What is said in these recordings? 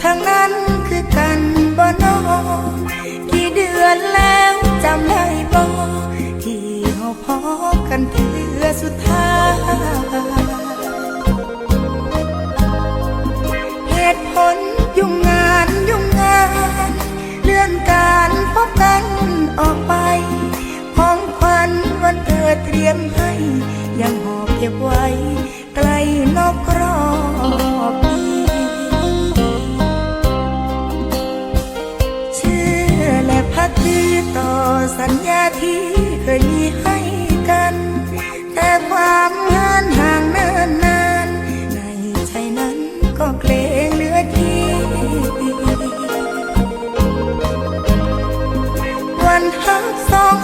唐娜 ที่เคยมีให้กัน แต่ความเหินห่างเนิ่นนาน ในใจนั้นก็เกรงเหลือที่วันหักสอง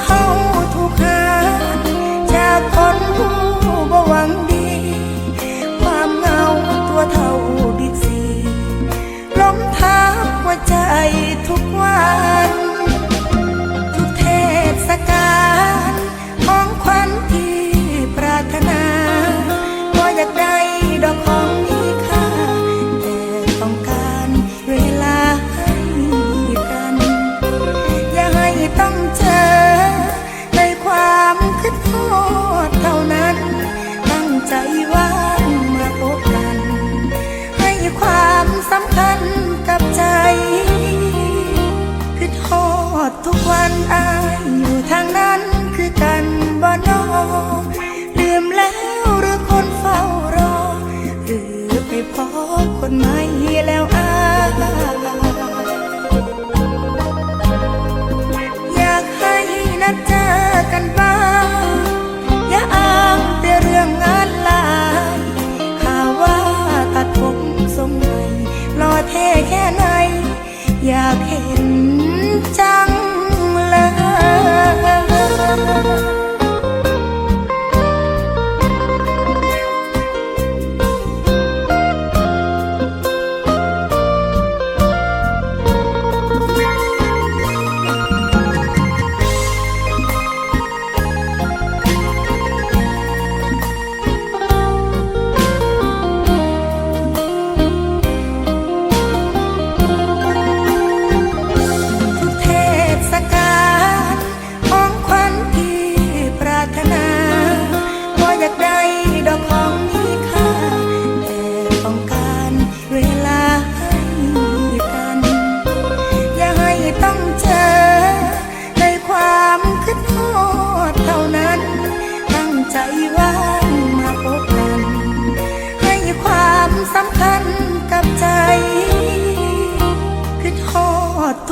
ดทุกวันอายอยู่ทางนั้นคือกันบ่นอลืมแล้วหรือคนเฝ้ารอ หรือไปพบคนใหม่แล้วอายอยากให้นัดเจอกันบ้างอย่าอ้างแต่เรื่องงานลายข่าวว่าตัดผมทรงใหม่หล่อเท่แค่ไหนอยากเห็น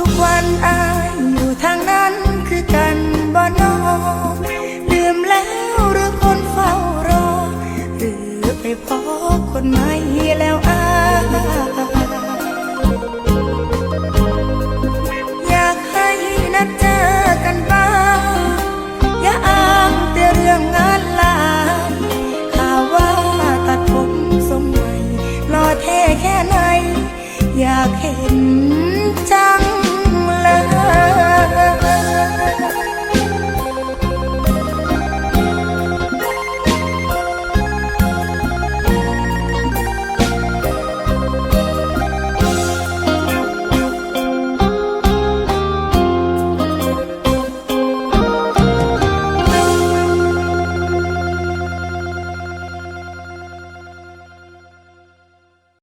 ทุกวันอายอยู่ทางนั้นคือกันบ่นอลืมแล้วหรือคนเฝ้ารอ หรือไปพบคนใหม่